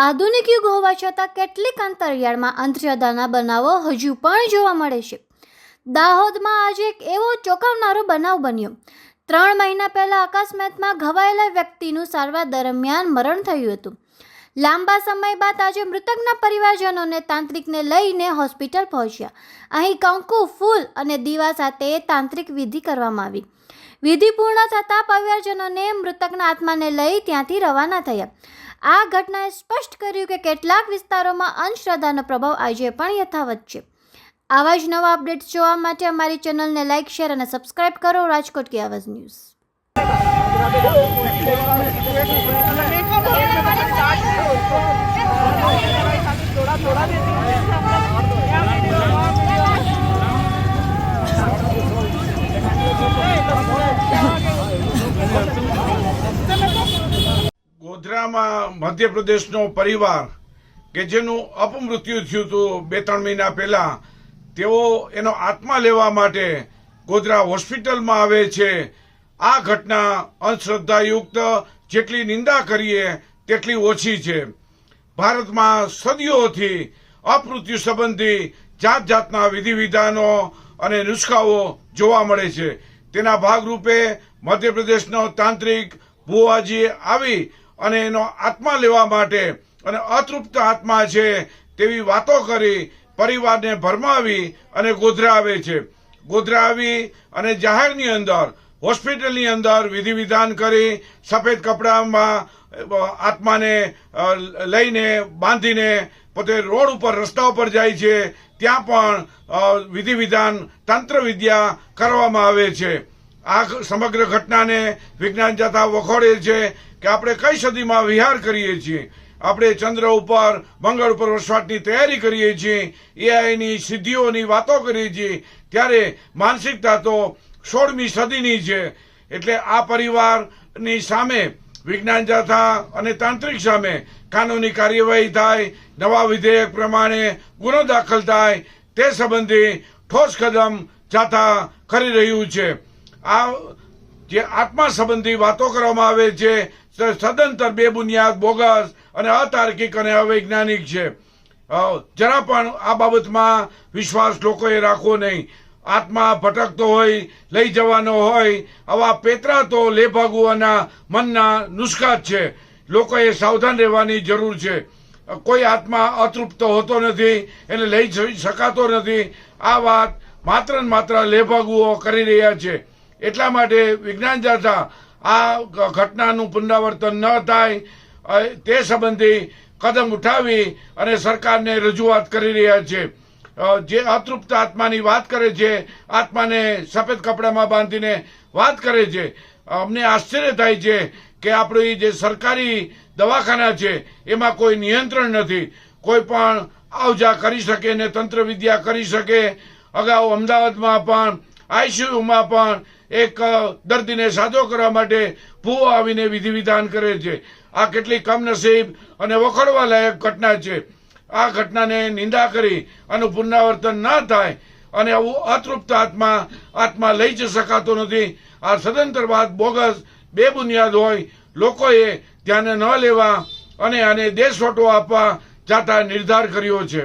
આધુનિક યુગ હોવા છતાં કેટલીક અંતરિયાળમાં અંધશ્રદ્ધાના બનાવો હજુ પણ જોવા મળે છે. દાહોદમાં આજે એક એવો ચોંકાવનારો બનાવ બન્યો. ત્રણ મહિના પહેલાં અકસ્માતમાં ઘવાયેલા વ્યક્તિનું સારવાર દરમિયાન મરણ થયું હતું. લાંબા સમય બાદ આજે મૃતકના પરિવારજનોને તાંત્રિકને લઈને હોસ્પિટલ પહોંચ્યા. અહીં કંકુ, ફૂલ અને દીવા સાથે તાંત્રિક વિધિ કરવામાં આવી. વિધિ પૂર્ણ થતાં પરિવારજનોને મૃતકના આત્માને લઈ ત્યાંથી રવાના થયા. આ ઘટનાએ સ્પષ્ટ કર્યું કે કેટલાક વિસ્તારોમાં અંધશ્રદ્ધાનો પ્રભાવ આજે પણ યથાવત છે આવા જ નવા અપડેટ્સ જોવા માટે અમારી ચેનલને લાઇક શેર અને સબસ્ક્રાઇબ કરો રાજકોટ की આવાજ ન્યૂઝ ગોધરામાં મધ્યપ્રદેશનો પરિવાર કે જેનું અપમૃત્યુ થયું હતું બે, ત્રણ મહિના પહેલા, તેઓ એનો આત્મા લેવા માટે ગોધરા હોસ્પિટલમાં આવે છે. આ ઘટના અંધશ્રદ્ધાયુક્ત જેટલી નિંદા કરીએ, તેટલી ઓછી છે. ભારતમાં સદીઓથી અપમૃત્યુ સંબંધી જાત જાતના વિધિ વિધાનો અને નુસ્ખાઓ જોવા મળે છે. તેના ભાગરૂપે મધ્યપ્રદેશનો તાંત્રિક ભુવાજી આવી અને એનો આત્મા લેવા માટે અને અતૃપ્ત આત્મા છે તેવી વાતો કરી પરિવારને ભરમાવી અને ગોધરા આવે છે. ગોધરા આવી અને જાહેરની અંદર, હોસ્પિટલની અંદર વિધિ વિધાન કરી સફેદ કપડામાં આત્માને લઈને બાંધીને પોતે રોડ ઉપર રસ્તા ઉપર જાય છે, ત્યાં પણ વિધિ વિધાન તંત્ર વિદ્યા કરવામાં આવે છે. આ સમગ્ર ઘટનાને વિજ્ઞાન જાતા વખોડે છે કે આપણે કઈ સદીમાં વિહાર કરીએ છીએ. આપણે ચંદ્ર ઉપર, મંગળ ઉપર વસવાટની તૈયારી કરીએ છીએ એઆઈની સિદ્ધિઓની વાતો કરીએ છીએ. ત્યારે માનસિકતા તો સોળમી સદીની છે. એટલે આ પરિવારની સામે, વિજ્ઞાન જાથા અને તાંત્રિક સામે કાનૂની કાર્યવાહી થાય, નવા વિધેયક પ્રમાણે ગુનો દાખલ થાય, તે સંબંધી ઠોસ કદમ જાથા કરી રહ્યું છે. આ જે આત્મા સંબંધી વાતો કરવામાં આવે છે સદંતર બેબુનિયાદ બોગસ અને અતાર્કિક અને અવૈજ્ઞાનિક છે. જરા પણ આ બાબતમાં વિશ્વાસ લોકોએ રાખવો નહીં. આત્મા ભટકતો હોય, લઈ જવાનો હોય, આવા પેતરા તો લેભાગુઓના મનના નુસ્ખા જ છે. લોકોએ સાવધાન રહેવાની જરૂર છે. કોઈ આત્મા અતૃપ્ત હોતો નથી, એને લઈ શકાતો નથી. આ વાત માત્ર ને માત્ર લેભાગુઓ કરી રહ્યા છે. એટલા માટે વિજ્ઞાન જાથા આ ઘટનાનું પુનરાવર્તન ન થાય તે સંબંધી કદમ ઉઠાવી અને સરકારને રજૂઆત કરી રહ્યા છે. જે અતૃપ્ત આત્માની વાત કરે છે, આત્માને સફેદ કપડામાં બાંધીને વાત કરે છે અમને આશ્ચર્ય થાય છે કે આપણી જે સરકારી દવાખાના છે, એમાં કોઈ નિયંત્રણ નથી. કોઈ પણ આવજા કરી શકે ને તંત્ર વિદ્યા કરી શકે. અગાઉ અમદાવાદમાં પણ આઈસીયુમાં પણ એક દર્દીને સાજો કરવા માટે ભૂવો આવીને વિધિ વિધાન કરે છે. આ કેટલી કમનસીબ અને વખોડવા લાયક ઘટના છે. આ ઘટનાને નિંદા કરી આનું પુનરાવર્તન ન થાય અને આવું અતૃપ્ત આત્મા આત્મા લઈ જ શકાતો નથી. આ સદંતર વાત બોગસ, બેબુનિયાદ હોય, લોકોએ ધ્યાને ન લેવા અને આને દેશવટો આપવા જાતા નિર્ધાર કર્યો છે.